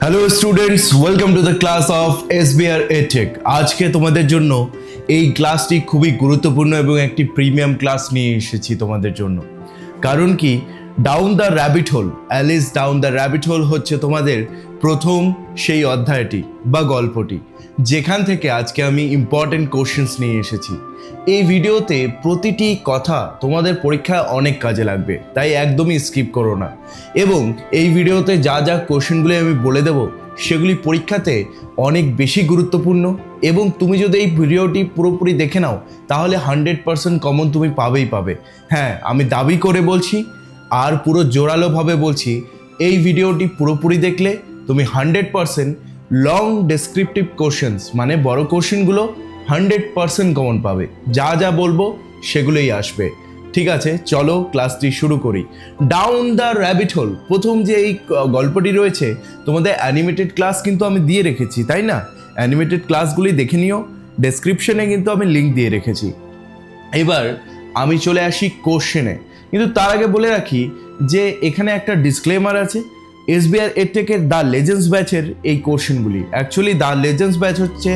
Hello students welcome to the class of SBR এটেক আজকে তোমাদের জন্য এই ক্লাসটি খুবই গুরুত্বপূর্ণ এবং একটি প্রিমিয়াম ক্লাস নিয়ে এসেছি তোমাদের জন্য। কারণ কি? Down the rabbit hole Alice down the rabbit hole হচ্ছে তোমাদের প্রথম সেই অধ্যায়টি বা গল্পটি। যেখান থেকে আজকে আমি ইম্পর্টেন্ট কোশ্চেন্স নিয়ে এসেছি। এই ভিডিওতে প্রতিটি কথা তোমাদের পরীক্ষায় অনেক কাজে লাগবে, তাই একদমই স্কিপ করো না। এবং এই ভিডিওতে যা যা কোশ্চেনগুলি আমি বলে দেব, সেগুলি পরীক্ষাতে অনেক বেশি গুরুত্বপূর্ণ এবং তুমি যদি এই ভিডিওটি পুরোপুরি দেখে নাও, তাহলে হান্ড্রেড পারসেন্ট কমন তুমি পাবেই পাবে। হ্যাঁ আমি দাবি করে বলছি, আর পুরো জোরালোভাবে বলছি, এই ভিডিওটি পুরোপুরি দেখলে তুমি hundred percent long descriptive questions মানে বড় কোশ্চেনগুলো হান্ড্রেড পারসেন্ট কমন পাবে। যা যা বলব সেগুলোই আসবে। ঠিক আছে, চলো ক্লাসটি শুরু করি। ডাউন দ্য র্যাবিট হোল প্রথম যে এই গল্পটি রয়েছে, তোমাদের অ্যানিমেটেড ক্লাস কিন্তু আমি দিয়ে রেখেছি, তাই না? অ্যানিমেটেড ক্লাসগুলি দেখে নিও ডেসক্রিপশনে কিন্তু আমি লিঙ্ক দিয়ে রেখেছি। এবার আমি চলে আসি কোশ্চেনে কিন্তু তার আগে বলে রাখি যে, এখানে একটা ডিসক্লেমার আছে এসবিআর এর থেকে দ্য লেজেন্ডস ব্যাচের এই কোশ্চেনগুলি অ্যাকচুয়ালি দ্য লেজেন্ডস ব্যাচ হচ্ছে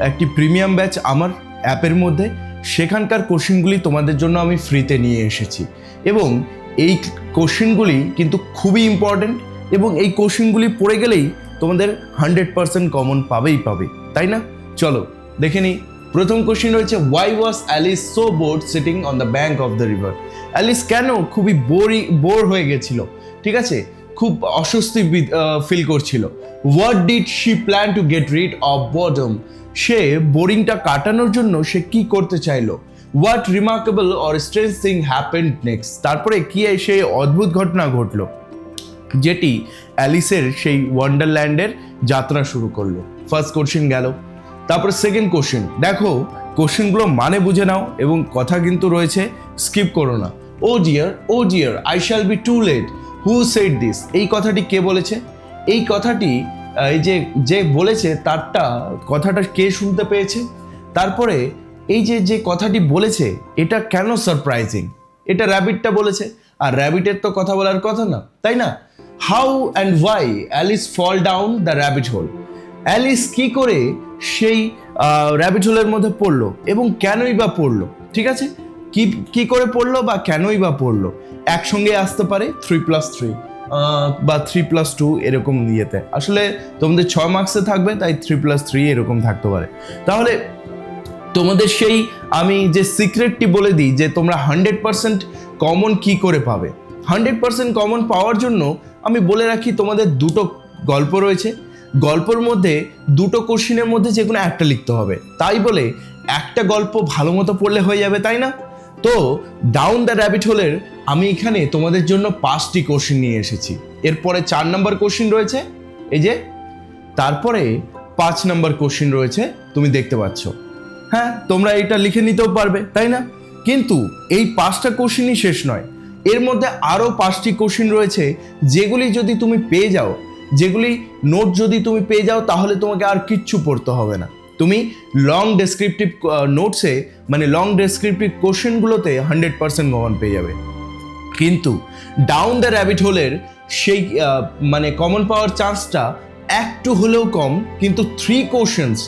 একটি প্রিমিয়াম ব্যাচ আমার অ্যাপের মধ্যে। সেখানকার কোশ্চেনগুলি তোমাদের জন্য আমি ফ্রিতে নিয়ে এসেছি। এবং এই কোশ্চেনগুলি কিন্তু খুবই ইম্পর্ট্যান্ট এবং এই কোশ্চিনগুলি পড়ে গেলেই তোমাদের হান্ড্রেড পার্সেন্ট কমন পাবেই পাবে। তাই না? চলো, দেখে নিই। প্রথম কোশ্চেন রয়েছে why was Alice so bored sitting on the bank of the river Alice কেন খুবই বোরি বোর হয়ে গেছিল? ঠিক আছে? খুব অস্বস্তি ফিল করছিল। What did she plan to get rid of boredom সে বোরিংটা কাটানোর জন্য সে কি করতে চাইলো? What remarkable or strange thing happened next তারপরে কি সেই অদ্ভুত ঘটনা ঘটলো? যেটি অ্যালিসের সেই ওয়ান্ডারল্যান্ডের যাত্রা শুরু করল। ফার্স্ট কোশ্চেন গেল। তারপর সেকেন্ড কোশ্চেন দেখো কোশ্চেনগুলো মানে বুঝে নাও এবং কথা কিন্তু রয়েছে স্কিপ করো না। ও dear oh dear I shall be too late who said this এই কথাটি কে বলেছে? এই কথাটি এই যে যে বলেছে, তারটা, কথাটা কে শুনতে পেয়েছে? তারপরে এই যে যে কথাটি বলেছে, এটা কেন সারপ্রাইজিং এটা র্যাবিটটা বলেছে। আর র্যাবিটের তো কথা বলার কথা না, তাই না? How and why Alice fall down the rabbit hole Alice কী করে সেই র্যাবিট হোলের মধ্যে পড়ল এবং কেনই বা পড়ল? ঠিক আছে? কি কি করে পড়ল বা কেনই বা পড়ল? একসঙ্গে আসতে পারে থ্রি প্লাস থ্রি বা থ্রি প্লাস টু এরকম ইয়েতে। আসলে তোমাদের ছ মার্কসে থাকবে, তাই থ্রি প্লাস থ্রি এরকম থাকতে পারে। তাহলে তোমাদের সেই, আমি যে সিক্রেটটি বলে দিই, যে তোমরা হান্ড্রেড পার্সেন্ট কমন কি করে পাবে? হান্ড্রেড পার্সেন্ট কমন পাওয়ার জন্য আমি বলে রাখি, তোমাদের দুটো গল্প রয়েছে। গল্পের মধ্যে দুটো কোশ্চিনের মধ্যে যে কোনো একটা লিখতে হবে। তাই বলে একটা গল্প ভালো মতো পড়লে হয়ে যাবে, তাই না? তো ডাউন দ্য র্যাবিট হোলের আমি এখানে তোমাদের জন্য পাঁচটি কোশ্চিন নিয়ে এসেছি। এরপরে চার নম্বর কোশ্চিন রয়েছে, এই যে, তারপরে পাঁচ নম্বর কোশ্চিন রয়েছে, তুমি দেখতে পাচ্ছ। হ্যাঁ তোমরা এটা লিখে নিতেও পারবে, তাই না? কিন্তু এই পাঁচটা কোশ্চিনই শেষ নয়। এর মধ্যে আরও পাঁচটি কোশ্চিন রয়েছে, যেগুলি যদি তুমি পেয়ে যাও, যেগুলি নোট যদি তুমি পেয়ে যাও, তাহলে তোমাকে আর কিচ্ছু পড়তে হবে না। তুমি লং ডেসক্রিপটিভ নোটসে মানে লং ডেসক্রিপটিভ কোশ্চেনগুলোতে হান্ড্রেড পার্সেন্ট কমন পেয়ে যাবে। কিন্তু ডাউন দ্য র্যাবিট হোলের সেই মানে কমন পাওয়ার চান্সটা একটু হলেও কম, কিন্তু থ্রি কোশ্চেন্স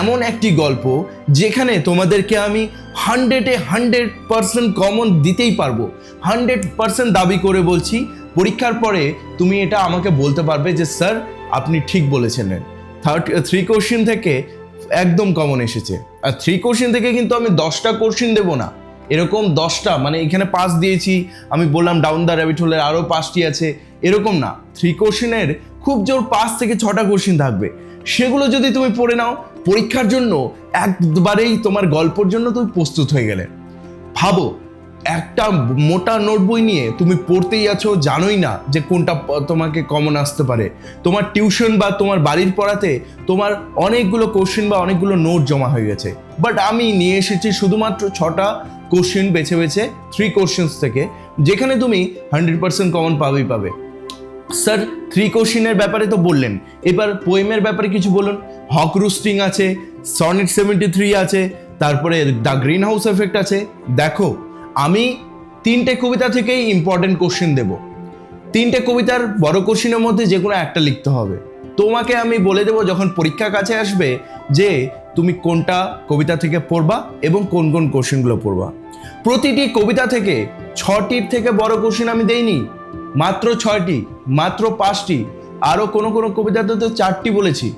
এমন একটি গল্প যেখানে তোমাদেরকে আমি হান্ড্রেডে হান্ড্রেড পার্সেন্ট কমন দিতেই পারব। হান্ড্রেড পার্সেন্ট দাবি করে বলছি, পরীক্ষার পরে তুমি এটা আমাকে বলতে পারবে যে স্যার আপনি ঠিক বলেছেন। থার্ড থ্রি কোশ্চেন থেকে একদম কমন এসেছে। আর থ্রি কোশ্চিন থেকে কিন্তু আমি দশটা কোশ্চিন দেবো না। এরকম দশটা মানে এখানে পাস দিয়েছি, আমি বললাম ডাউন দ্য র্যাবিট হোলের আরও পাঁচটি আছে, এরকম না। থ্রি কোশ্চিনের খুব জোর পাঁচ থেকে ছটা কোশ্চিন থাকবে। সেগুলো যদি তুমি পড়ে নাও, পরীক্ষার জন্য একবারেই তোমার গল্পর জন্য তুমি প্রস্তুত হয়ে গেলে। ভাবো একটা মোটা নোট বই নিয়ে তুমি পড়তেই আছো, জানোই না যে কোনটা তোমাকে কমন আসতে পারে। তোমার টিউশন বা তোমার বাড়ির পড়াতে তোমার অনেকগুলো কোশ্চেন বা অনেকগুলো নোট জমা হয়ে গেছে। বাট আমি নিয়ে এসেছি শুধুমাত্র ছটা কোশ্চেন বেছে বেছে থ্রি কোশ্চেন্স থেকে, যেখানে তুমি হান্ড্রেড পার্সেন্ট কমন পাবেই পাবে। স্যার থ্রি কোশ্চিনের ব্যাপারে তো বললেন। এবার পোয়েমের ব্যাপারে কিছু বলুন। হক রুস্টিং আছে সনেট সেভেন্টি থ্রি আছে, তারপরে দ্য গ্রিন হাউস এফেক্ট আছে। দেখো আমি তিনটে কবিতা থেকেই ইম্পর্টেন্ট কোশ্চেন দেব। তিনটে কবিতার বড় কোশ্চেনের মধ্যে যে কোনো একটা লিখতে হবে। তোমাকে আমি বলে দেবো যখন পরীক্ষা কাছে আসবে যে তুমি কোনটা কবিতা থেকে পড়বা এবং কোন কোন কোশ্চেনগুলো পড়বা। প্রতিটি কবিতা থেকে ছটির থেকে বড় কোশ্চেন আমি দেইনি, মাত্র ছয়টি, মাত্র পাঁচটি আরও কোনো কোনো কবিতাতে তো চারটি বলেছি।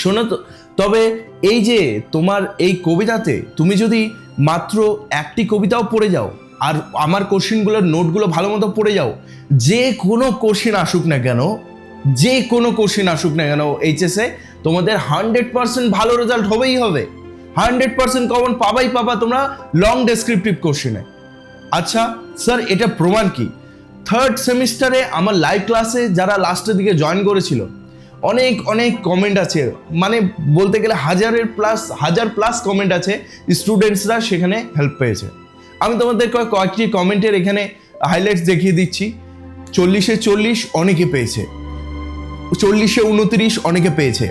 শোনো তো তবে এই যে তোমার এই কবিতাতে তুমি যদি মাত্র একটি কবিতাও পড়ে যাও, আর আমার কোশ্চেনগুলোর নোটগুলো ভালো মতো পড়ে যাও, যে কোনো কোশ্চেন আসুক না কেন, যে কোনো কোশ্চেন আসুক না কেন এইচএসে তোমাদের হান্ড্রেড পার্সেন্ট ভালো রেজাল্ট হবেই হবে। হান্ড্রেড পার্সেন্ট কমন পাবাই পাবা তোমরা লং ডেসক্রিপটিভ কোশ্চেনে আচ্ছা স্যার এটা প্রমাণ কি? থার্ড সেমিস্টারে আমার লাইভ ক্লাসে যারা লাস্টের দিকে জয়েন করেছিল অনেক অনেক কমেন্ট আছে। মানে বলতে গেলে হাজারের প্লাস হাজার প্লাস কমেন্ট আছে স্টুডেন্টসরা সেখানে হেল্প পেয়েছে। আমি তোমাদের কয়েক- কয়েকটি কমেন্টের এখানে হাইলাইটস দেখিয়ে দিচ্ছি। চল্লিশে চল্লিশ অনেকে পেয়েছে। চল্লিশে উনত্রিশ অনেকে পেয়েছে।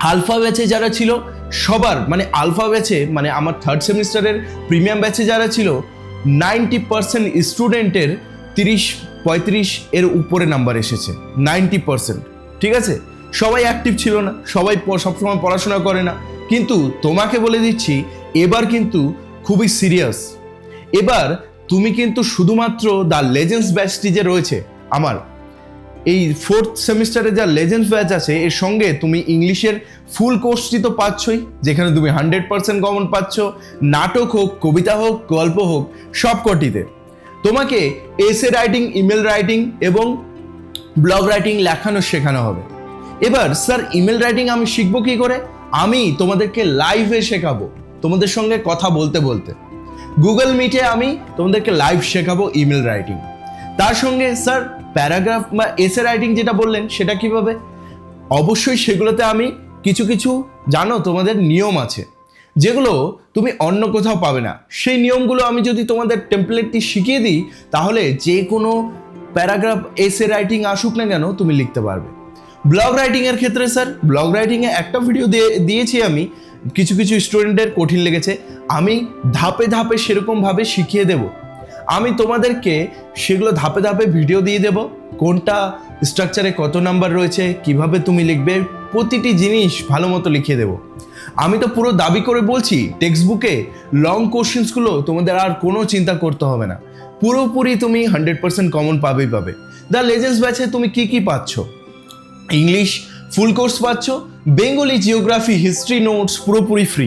আলফা ব্যাচে যারা ছিল, সবার মানে আলফা ব্যাচে মানে আমার থার্ড সেমিস্টারের প্রিমিয়াম ব্যাচে যারা ছিল নাইনটি পার্সেন্ট স্টুডেন্টের তিরিশ, পঁয়ত্রিশ এর উপরে নাম্বার এসেছে। নাইনটি পার্সেন্ট ঠিক আছে? সবাই অ্যাক্টিভ ছিল না, সবাই সবসময় পড়াশোনা করে না। কিন্তু তোমাকে বলে দিচ্ছি, এবার কিন্তু খুবই সিরিয়াস এবার তুমি কিন্তু শুধুমাত্র দ্য লেজেন্ডস ব্যাচটি যে রয়েছে, আমার, এই ফোর্থ সেমিস্টারে যা লেজেন্ডস ব্যাচ আছে, এর সঙ্গে তুমি ইংলিশের ফুল কোর্সটি তো পাচ্ছই, যেখানে তুমি হান্ড্রেড পার্সেন্ট কমন পাচ্ছ, নাটক হোক, কবিতা হোক, গল্প হোক সব কটিতে তোমাকে এসে রাইটিং ইমেল রাইটিং এবং ব্লগ রাইটিং লেখানো শেখানো হবে। এবার, স্যার ইমেল রাইটিং আমি শিখব কি করে? আমি তোমাদেরকে লাইভে শেখাবো, তোমাদের সঙ্গে কথা বলতে বলতে। গুগল মিটে আমি তোমাদেরকে লাইভ শেখাবো ইমেল রাইটিং তার সঙ্গে, স্যার প্যারাগ্রাফ বা এসে রাইটিং যেটা বললেন, সেটা কীভাবে? অবশ্যই সেগুলোতে আমি কিছু কিছু, জানো, তোমাদের নিয়ম আছে, যেগুলো তুমি অন্য কোথাও পাবে না। সেই নিয়মগুলো আমি যদি তোমাদের টেমপ্লেটটি শিখিয়ে দিই, তাহলে যে কোনো প্যারাগ্রাফ এসে রাইটিং আসুক না কেন, তুমি লিখতে পারবে। ব্লগ রাইটিংয়ের ক্ষেত্রে স্যার ব্লগ রাইটিংয়ে একটা ভিডিও দিয়ে, দিয়েছি আমি, কিছু কিছু স্টুডেন্টের কঠিন লেগেছে, আমি ধাপে ধাপে সেরকমভাবে শিখিয়ে দেব। আমি তোমাদেরকে সেগুলো ধাপে ধাপে ভিডিও দিয়ে দেব, কোনটা স্ট্রাকচারে কত নাম্বার রয়েছে, কীভাবে তুমি লিখবে, প্রতিটি জিনিস ভালো মতো লিখিয়ে দেব। আমি তো পুরো দাবি করে বলছি টেক্সট বুকে লং কোশ্চেন্সগুলো তোমাদের আর কোনো চিন্তা করতে হবে না। পুরোপুরি তুমি হান্ড্রেড পার্সেন্ট কমন পাবেই পাবে। দ্য লেজেন্স ব্যাচে তুমি কি কি পাচ্ছ? ইংলিশ ফুল কোর্স পাচ্ছ বেঙ্গলি জিওগ্রাফি হিস্ট্রি নোটস পুরোপুরি ফ্রি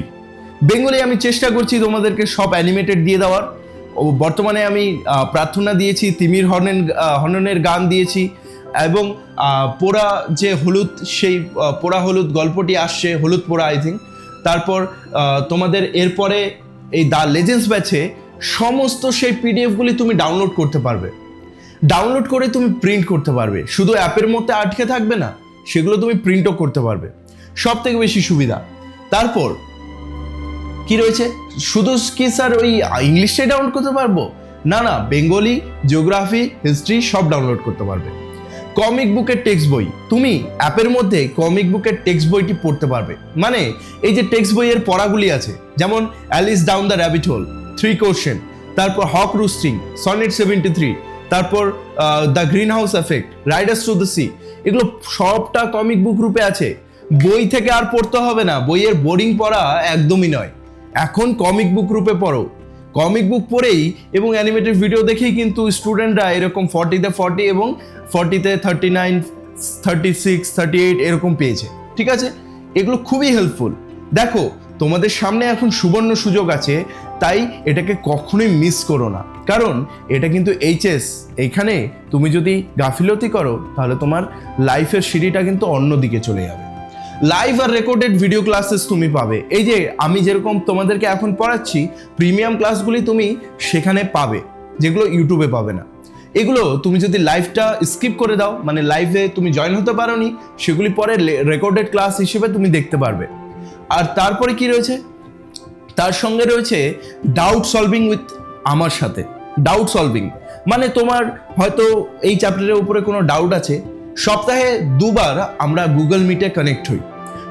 বেঙ্গলি আমি চেষ্টা করছি তোমাদেরকে সব অ্যানিমেটেড দিয়ে দেওয়ার। ও, বর্তমানে আমি প্রার্থনা দিয়েছি, তিমির হর্নেন হর্ননের গান দিয়েছি এবং পোড়া যে হলুদ, সেই পোড়া হলুদ গল্পটি আসছে, হলুদ পোড়া আই থিঙ্ক তারপর তোমাদের এরপরে এই দ্য লেজেন্ডস ব্যাচে সমস্ত সেই পিডিএফগুলি তুমি ডাউনলোড করতে পারবে। ডাউনলোড করে তুমি প্রিন্ট করতে পারবে। শুধু অ্যাপের মধ্যে আটকে থাকবে না, সেগুলো তুমি প্রিন্টও করতে পারবে। সব থেকে বেশি সুবিধা। তারপর, কি রয়েছে? শুধু কি স্যার ওই ইংলিশে ডাউনলোড করতে পারব? না না বেঙ্গলি জিওগ্রাফি হিস্ট্রি সব ডাউনলোড করতে পারবে। কমিক বুকের টেক্সট বই, তুমি অ্যাপের মধ্যে কমিক বুকের টেক্সট বইটি পড়তে পারবে। মানে এই যে টেক্সট বইয়ের পড়াগুলি আছে, যেমন Alice down the rabbit hole three question তারপর hawk roosting sonnet seventy three তারপর the greenhouse effect riders to the sea এগুলো সবটা কমিক বুক রূপে আছে। বই থেকে আর পড়তে হবে না, বইয়ের বোরিং পড়া একদমই নয়। এখন কমিক বুক রূপে পড়ো। কমিক বুক পড়েই এবং অ্যানিমেটেড ভিডিও দেখেই কিন্তু স্টুডেন্টরা এরকম ফর্টিতে ফর্টি এবং ফর্টিতে thirty nine thirty six thirty eight এরকম পেয়েছে। ঠিক আছে? এগুলো খুবই হেল্পফুল দেখো তোমাদের সামনে এখন সুবর্ণ সুযোগ আছে, তাই এটাকে কখনোই মিস করো না। কারণ এটা কিন্তু এইচএস এইখানে তুমি যদি গাফিলতি করো, তাহলে তোমার লাইফের সিঁড়িটা কিন্তু অন্যদিকে চলে যাবে। লাইভ আর রেকর্ডেড ভিডিও ক্লাসেস তুমি পাবে। এই যে আমি যেরকম তোমাদেরকে এখন পড়াচ্ছি প্রিমিয়াম ক্লাসগুলি তুমি সেখানে পাবে, যেগুলো ইউটিউবে পাবে না। এগুলো তুমি যদি লাইভটা স্কিপ করে দাও মানে লাইভে তুমি জয়েন হতে পারোনি, সেগুলি পরে রেকর্ডেড ক্লাস হিসেবে তুমি দেখতে পারবে। আর তারপরে কি রয়েছে? তার সঙ্গে রয়েছে ডাউট সলভিং উইথ আমার সাথে। ডাউট সলভিং মানে তোমার হয়তো এই চ্যাপ্টারের উপরে কোনো ডাউট আছে। সপ্তাহে দুবার আমরা গুগল মিটে কানেক্ট হই।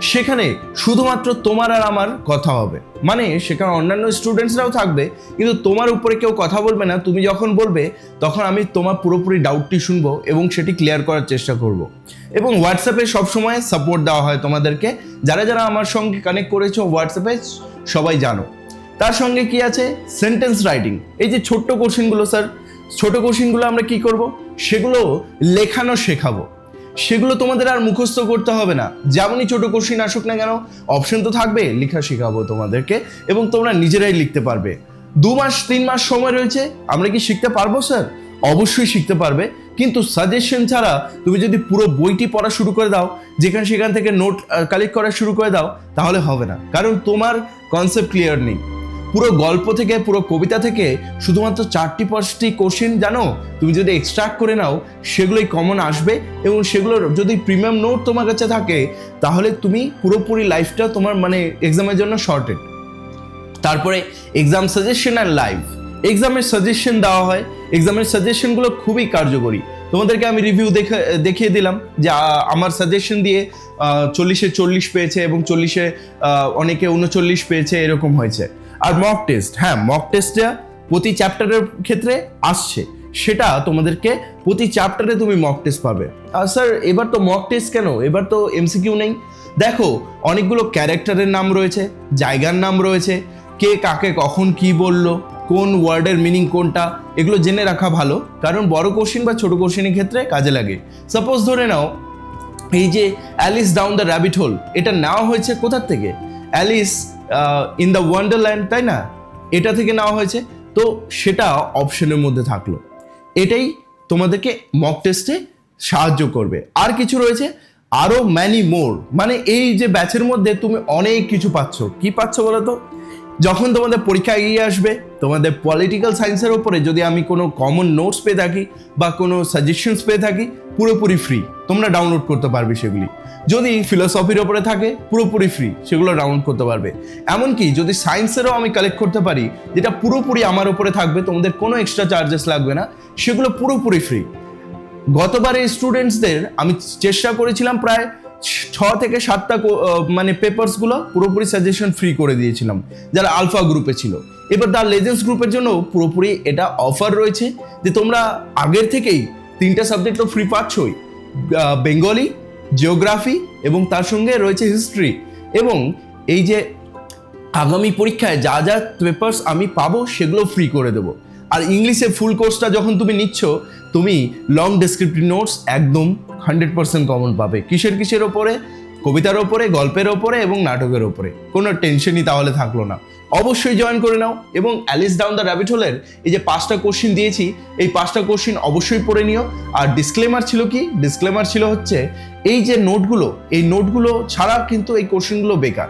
সেখানে শুধুমাত্র তোমার আর আমার কথা হবে। মানে সেখানে অন্যান্য স্টুডেন্টসরাও থাকবে, কিন্তু তোমার উপরে কেউ কথা বলবে না। তুমি যখন বলবে, তখন আমি তোমার পুরোপুরি ডাউটটি শুনব এবং সেটি ক্লিয়ার করার চেষ্টা করব। এবং হোয়াটসঅ্যাপে সবসময় সাপোর্ট দেওয়া হয় তোমাদেরকে। যারা যারা আমার সঙ্গে কানেক্ট করেছ হোয়াটসঅ্যাপে সবাই জানো। তার সঙ্গে কি আছে? সেন্টেন্স রাইটিং এই যে ছোট্ট কোশ্চেনগুলো স্যার ছোট কোশ্চেনগুলো আমরা কি করব? সেগুলো লেখানো শেখাবো। সেগুলো তোমাদের আর মুখস্থ করতে হবে না। যেমনই ছোট কোশ্চেন আসুক না কেন অপশন তো থাকবে, লেখা শেখাবো তোমাদেরকে এবং তোমরা নিজেরাই লিখতে পারবে। দু মাস, তিন মাস সময় রয়েছে, আমরা কি শিখতে পারব, স্যার? অবশ্যই শিখতে পারবে, কিন্তু সাজেশন ছাড়া তুমি যদি পুরো বইটি পড়া শুরু করে দাও, যেখানে, সেখান থেকে নোট কালেক্ট করা শুরু করে দাও, তাহলে হবে না। কারণ তোমার কনসেপ্ট ক্লিয়ার নেই। পুরো গল্প থেকে, পুরো কবিতা থেকে শুধুমাত্র চারটি পাঁচটি কোশ্চেন জানো? তুমি যদি এক্সট্রাক্ট করে নাও, সেগুলোই কমন আসবে এবং সেগুলোর যদি প্রিমিয়াম নোট তোমার কাছে থাকে, তাহলে তুমি পুরোপুরি লাইফটা তোমার মানে এক্সামের জন্য শর্টেড তারপরে এক্সাম সাজেশন আর লাইভ এক্সামের সাজেশন দেওয়া হয়। এক্সামের সাজেশনগুলো খুবই কার্যকরী। তোমাদেরকে আমি রিভিউ দেখে, দেখিয়ে দিলাম যে আমার সাজেশন দিয়ে চল্লিশে চল্লিশ পেয়েছে এবং চল্লিশে অনেকে উনচল্লিশ পেয়েছে, এরকম হয়েছে। আর মক টেস্ট হ্যাঁ মক টেস্টটা প্রতি চ্যাপ্টারের ক্ষেত্রে আসছে। সেটা তোমাদেরকে প্রতি চ্যাপ্টারে তুমি মক টেস্ট পাবে। আর স্যার এবার তো মক টেস্ট কেন? এবার তো এমসিকিউ নেই। দেখো, অনেকগুলো ক্যারেক্টারের নাম রয়েছে, জায়গার নাম রয়েছে, কে কাকে কখন কি বলল, কোন ওয়ার্ডের মিনিং কোনটা, এগুলো জেনে রাখা ভালো, কারণ বড় কোশ্চিন বা ছোট কোশ্চিনের ক্ষেত্রে কাজে লাগে। সাপোজ ধরে নাও, এই যে Alice down the rabbit hole এটা নেওয়া হয়েছে কোথার থেকে? অ্যালিস ইন দ্য ওয়ান্ডারল্যান্ড তাই না? এটা থেকে নেওয়া হয়েছে। তো সেটা অপশনের মধ্যে থাকল। এটাই তোমাদেরকে মক টেস্টে সাহায্য করবে। আর কিছু রয়েছে। আরও ম্যানি মোর মানে এই যে ব্যাচের মধ্যে তুমি অনেক কিছু পাচ্ছ। কি পাচ্ছ বলো তো? যখন তোমাদের পরীক্ষা এগিয়ে আসবে, তোমাদের পলিটিক্যাল সায়েন্সের ওপরে যদি আমি কোনো কমন নোটস পেয়ে থাকি বা কোনো সাজেশনস পেয়ে থাকি, পুরোপুরি ফ্রি তোমরা ডাউনলোড করতে পারবে সেগুলি। যদি ফিলোসফির ওপরে থাকে, পুরোপুরি ফ্রি সেগুলো ডাউনলোড করতে পারবে। এমনকি যদি সায়েন্সেরও আমি কালেক্ট করতে পারি, যেটা পুরোপুরি আমার ওপরে থাকবে, তোমাদের কোনো এক্সট্রা চার্জেস লাগবে না, সেগুলো পুরোপুরি ফ্রি গতবারে স্টুডেন্টসদের আমি চেষ্টা করেছিলাম প্রায় ছ থেকে সাতটা মানে পেপারসগুলো পুরোপুরি সাজেশন ফ্রি করে দিয়েছিলাম, যারা আলফা গ্রুপে ছিল। এবার দ্য লেজেন্ডস গ্রুপের জন্য পুরোপুরি এটা অফার রয়েছে, যে তোমরা আগের থেকেই তিনটা সাবজেক্ট তো ফ্রি পাচ্ছই বেঙ্গলি জিওগ্রাফি এবং তার সঙ্গে রয়েছে হিস্ট্রি এবং এই যে আগামী পরীক্ষায় যা যা পেপার্স আমি পাবো সেগুলো ফ্রি করে দেবো। আর ইংলিশে ফুল কোর্সটা যখন তুমি নিচ্ছ, তুমি লং ডেসক্রিপটিভ নোটস একদম হান্ড্রেড পার্সেন্ট কমন পাবে। কিসের কিসের ওপরে? কবিতার ওপরে, গল্পের ওপরে এবং নাটকের ওপরে। কোনো টেনশনই তাহলে থাকল না। অবশ্যই জয়েন করে নাও এবং অ্যালিস ডাউন দ্য র্যাবিট হোলের এই যে পাঁচটা কোশ্চিন দিয়েছি, এই পাঁচটা কোশ্চিন অবশ্যই পড়ে নিও। আর ডিসক্লেমার ছিল কি? ডিসক্লেমার ছিল হচ্ছে, এই যে নোটগুলো এই নোটগুলো ছাড়া কিন্তু এই কোশ্চিনগুলো বেকার।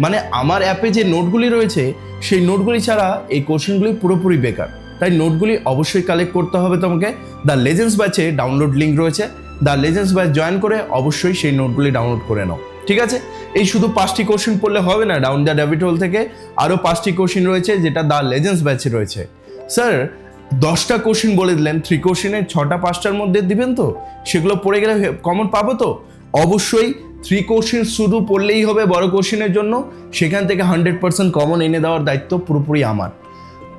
মানে আমার অ্যাপে যে নোটগুলি রয়েছে, সেই নোটগুলি ছাড়া এই কোশ্চেনগুলি পুরোপুরি বেকার। তাই নোটগুলি অবশ্যই কালেক্ট করতে হবে তোমাকে। দ্য লেজেন্ডস ব্যাচে ডাউনলোড লিঙ্ক রয়েছে। দ্য লেজেন্ডস ব্যাচ জয়েন করে অবশ্যই সেই নোটগুলি ডাউনলোড করে নাও। ঠিক আছে? এই শুধু পাঁচটি কোশ্চেন পড়লে হবে না ডাউন দ্য ডেভিট হোল থেকে আরও পাঁচটি কোশ্চেন রয়েছে, যেটা দ্য লেজেন্ডস ব্যাচে রয়েছে। স্যার দশটা কোশ্চেন বলে দিলেন থ্রি কোশ্চেনের ছটা পাঁচটার মধ্যে দিবেন তো? সেগুলো পড়ে গেলে কমন পাবো তো? অবশ্যই থ্রি কোশ্চেন শুধু পড়লেই হবে বড় কোশ্চেনের জন্য, সেখান থেকে হান্ড্রেড পার্সেন্ট কমন এনে দেওয়ার দায়িত্ব পুরোপুরি আমার।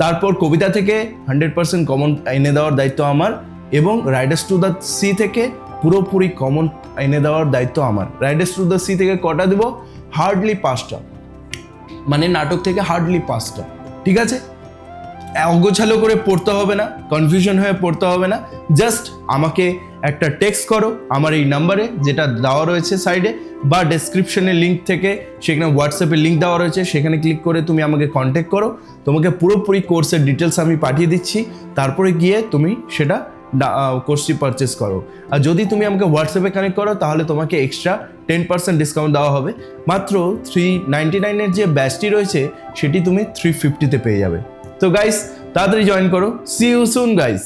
তারপর কবিতা থেকে হান্ড্রেড পার্সেন্ট কমন এনে দেওয়ার দায়িত্ব আমার, এবং রাইডার্স টু দ্য সি থেকে পুরোপুরি কমন এনে দেওয়ার দায়িত্ব আমার। রাইডার্স টু দ্য সি থেকে কটা দেবো? হার্ডলি পাঁচটা। মানে নাটক থেকে হার্ডলি পাঁচটা। ঠিক আছে? অগোছালো করে পড়তে হবে না কনফিউশন হয়ে পড়তে হবে না। জাস্ট আমাকে একটা টেক্সট করো আমার এই নাম্বারে যেটা দেওয়া রয়েছে সাইডে বা ডেসক্রিপশনের লিঙ্ক থেকে, সেখানে হোয়াটসঅ্যাপে লিঙ্ক দেওয়া রয়েছে, সেখানে ক্লিক করে তুমি আমাকে কন্ট্যাক্ট করো। তোমাকে পুরোপুরি কোর্সের ডিটেলস আমি পাঠিয়ে দিচ্ছি। তারপরে গিয়ে তুমি সেটা কোর্সটি পারচেস করো। আর যদি তুমি আমাকে হোয়াটসঅ্যাপে কানেক্ট করো, তাহলে তোমাকে এক্সট্রা টেন পার্সেন্ট ডিসকাউন্ট দেওয়া হবে। মাত্র থ্রি নাইনটি নাইনের যে ব্যাচটি রয়েছে, সেটি তুমি থ্রি ফিফটিতে পেয়ে যাবে। তো গাইস তাড়াতাড়ি জয়েন করো। C you soon guys